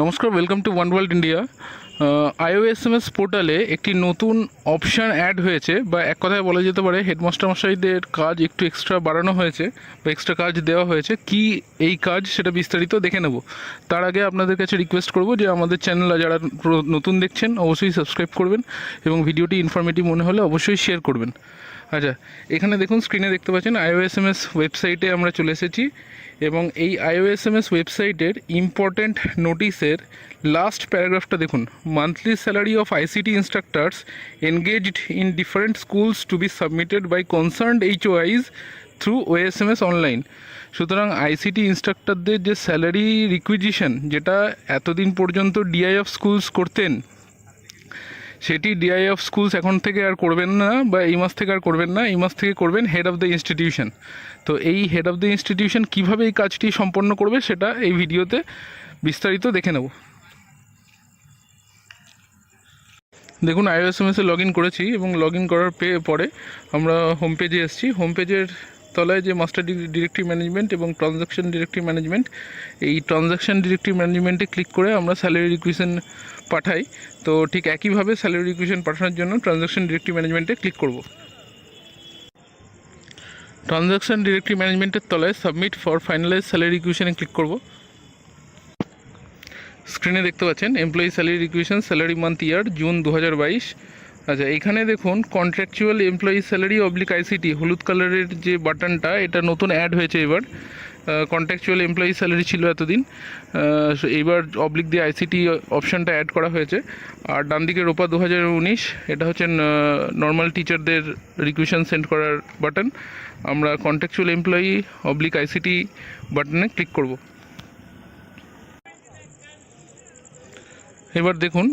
নমস্কার welcome to one world India IOSMS পোর্টালে একটি নতুন অপশান অ্যাড হয়েছে, বা এক কথায় বলা যেতে পারে হেডমাস্টার মশাইদের কাজ একটু এক্সট্রা বাড়ানো হয়েছে, বা এক্সট্রা কাজ দেওয়া হয়েছে। কি এই কাজ সেটা বিস্তারিত দেখে নেব। তার আগে আপনাদের কাছে রিকোয়েস্ট করব যে আমাদের চ্যানেল যারা নতুন দেখছেন, অবশ্যই সাবস্ক্রাইব করবেন এবং ভিডিওটি ইনফরমেটিভ মনে হলে অবশ্যই শেয়ার করবেন। আচ্ছা এখানে দেখুন স্ক্রিনে দেখতে পাচ্ছেন আইওএসএমএস ওয়েবসাইটে আমরা চলে এসেছি এবং এই আইওএসএমএস ওয়েবসাইটের ইম্পর্ট্যান্ট নোটিসের লাস্ট প্যারাগ্রাফটা দেখুন। Monthly salary of ICT instructors engaged in different schools to be submitted by concerned HOIs through OSMS online সুতরাং আইসিটি ইনস্ট্রাক্টরদের যে স্যালারি রিকুইজিশন যেটা এতদিন পর্যন্ত ডিআই অফ স্কুলস করতেন সেটি ডিআই অফ স্কুলস এখন থেকে আর করবেন না বা এই মাস থেকে আর করবেন না, এই মাস থেকে করবেন হেড অফ দ্য ইনস্টিটিউশন তো এই হেড অফ দ্য ইনস্টিটিউশন কীভাবে এই কাজটি সম্পন্ন করবে সেটা এই ভিডিওতে বিস্তারিত দেখে নেব। দেখুন আইওএসএমএসে লগ ইন করেছি এবং লগ ইন করার পরে আমরা হোম পেজে এসেছি। হোম পেজের তলায় যে মাস্টার ডিরেক্টরি ম্যানেজমেন্ট এবং ট্রানজাকশন ডিরেক্টরি ম্যানেজমেন্ট এই ট্রানজাকশন ডিরেক্টরি ম্যানেজমেন্টে ক্লিক করে আমরা স্যালারি রিকুয়েশন পাঠাই। তো ঠিক একইভাবে স্যালারি রিকুয়েশন পাঠানোর জন্য ট্রানজাকশন ডিরেক্টরি ম্যানেজমেন্টে ক্লিক করব। ট্রানজাকশন ডিরেক্টরি ম্যানেজমেন্টের তলায় সাবমিট ফর ফাইনালাইজ স্যালারি রিকুয়েশনে ক্লিক করব। স্ক্রিনে দেখতে পাচ্ছেন employee salary requisition salary month year June দু হাজার বাইশ। আচ্ছা এখানে দেখুন contractual employee salary oblique ICT হলুদ কালারের যে বাটনটা এটা নতুন অ্যাড হয়েছে এবার। কন্ট্রাকচুয়াল এমপ্লয়ি স্যালারি ছিল এতদিন। এইবার অবলিক দিয়ে আইসিটি অপশানটা অ্যাড করা হয়েছে। আর ডান দিকে রোপা দু হাজার উনিশ, এটা হচ্ছে নর্মাল টিচারদের রিকুয়েশন সেন্ড করার বাটন আমরা কন্ট্রাকচুয়াল এমপ্লয়ি অবলিক আইসিটি বাটনে ক্লিক করব। এবার দেখুন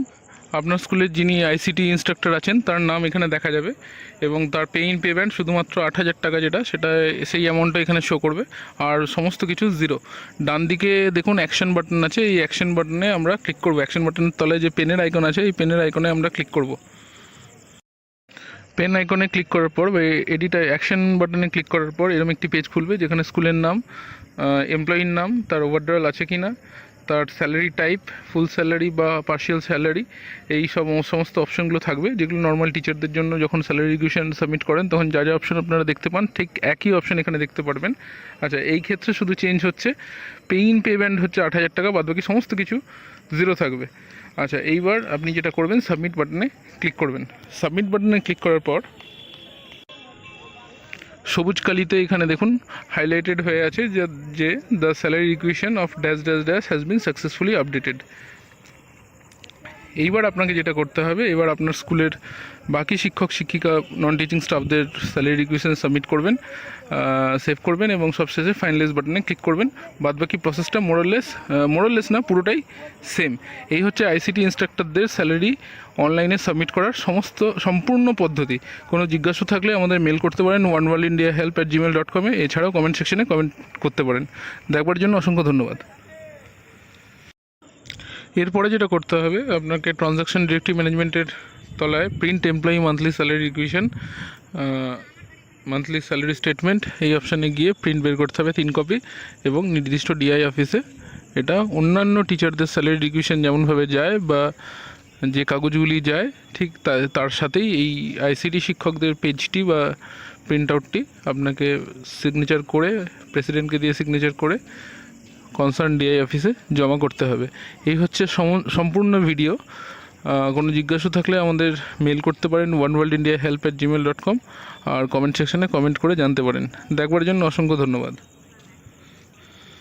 আপনার স্কুলের যিনি আইসিটি ইনস্ট্রাক্টর আছেন, তার নাম এখানে দেখা যাবে এবং তার পে ইন পেমেন্ট শুধুমাত্র আট হাজার টাকা যেটা, সেটা সেই অ্যামাউন্টটা এখানে শো করবে। আর সমস্ত কিছু জিরো ডান দিকে দেখুন অ্যাকশন বাটন আছে, এই অ্যাকশন বাটনে আমরা ক্লিক করব। অ্যাকশন বাটনের তলায় যে পেনের আইকন আছে, এই পেনের আইকনে আমরা ক্লিক করব। পেন আইকনে ক্লিক করার পর এডিট অ্যাকশন বাটনে ক্লিক করার পর, এরকম একটি পেজ খুলবে, যেখানে স্কুলের নাম এমপ্লয়ির নাম, তার ওভারড্রল আছে কি না তার স্যালারি টাইপ ফুল স্যালারি বা পার্শিয়াল স্যালারি এই সব সমস্ত অপশনগুলো থাকবে, যেগুলো নর্মাল টিচারদের জন্য যখন স্যালারি রিকুয়েশন সাবমিট করেন, তখন যা যা অপশন আপনারা দেখতে পান, ঠিক একই অপশন এখানে দেখতে পারবেন। আচ্ছা এই ক্ষেত্রে শুধু চেঞ্জ হচ্ছে পেইন পেমেন্ট হচ্ছে আট হাজার টাকা বাদ বাকি সমস্ত কিছু জিরো থাকবে। আচ্ছা এইবার আপনি যেটা করবেন সাবমিট বাটনে ক্লিক করবেন। সাবমিট বাটনে ক্লিক করার পর সবুজ কালিতে এখানে দেখুন হাইলাইটেড হয়ে আছে যে the salary requisition of dash dash dash has been successfully updated এইবার আপনাকে যেটা করতে হবে, এবার আপনার স্কুলের বাকি শিক্ষক, শিক্ষিকা নন টিচিং স্টাফদের স্যালারি রিকুয়েশন সাবমিট করবেন সেভ করবেন এবং সবশেষে ফাইনালাইজ বাটনে ক্লিক করবেন। বাদবাকি প্রসেসটা মোরলেস মোরলেস না, পুরোটাই সেম এই হচ্ছে আইসিটি ইনস্ট্রাক্টরদের স্যালারি অনলাইনে সাবমিট করার সমস্ত, সম্পূর্ণ পদ্ধতি। কোনো জিজ্ঞাসা থাকলে আমাদের মেল করতে পারেন one world India help at Gmail dot কমে এছাড়াও কমেন্ট সেকশনে কমেন্ট করতে পারেন। দেখবার জন্য অসংখ্য ধন্যবাদ। এরপরে যেটা করতে হবে, আপনাকে ট্রানজাকশন ডিরেক্টরি ম্যানেজমেন্টের তলায় print employee monthly salary requisition monthly salary statement এই অপশানে গিয়ে প্রিন্ট বের করতে হবে তিন কপি এবং নির্দিষ্ট ডিআই অফিসে এটা অন্যান্য টিচারদের স্যালারি রিকুয়েশন যেমনভাবে যায় বা যে কাগজগুলি যায়, ঠিক তার সাথেই এই আইসিটি শিক্ষকদের পেজটি বা প্রিন্ট আউটটি আপনাকে সিগনেচার করে প্রেসিডেন্টকে দিয়ে সিগনেচার করে কনসার্ন ডিআই অফিসে জমা করতে হবে। এই হচ্ছে সম্পূর্ণ ভিডিও কোনো জিজ্ঞাসা থাকলে আমাদের মেল করতে পারেন one world India help at Gmail dot com R comment সেকশানে কমেন্ট করে জানতে পারেন। দেখবার জন্য অসংখ্য ধন্যবাদ।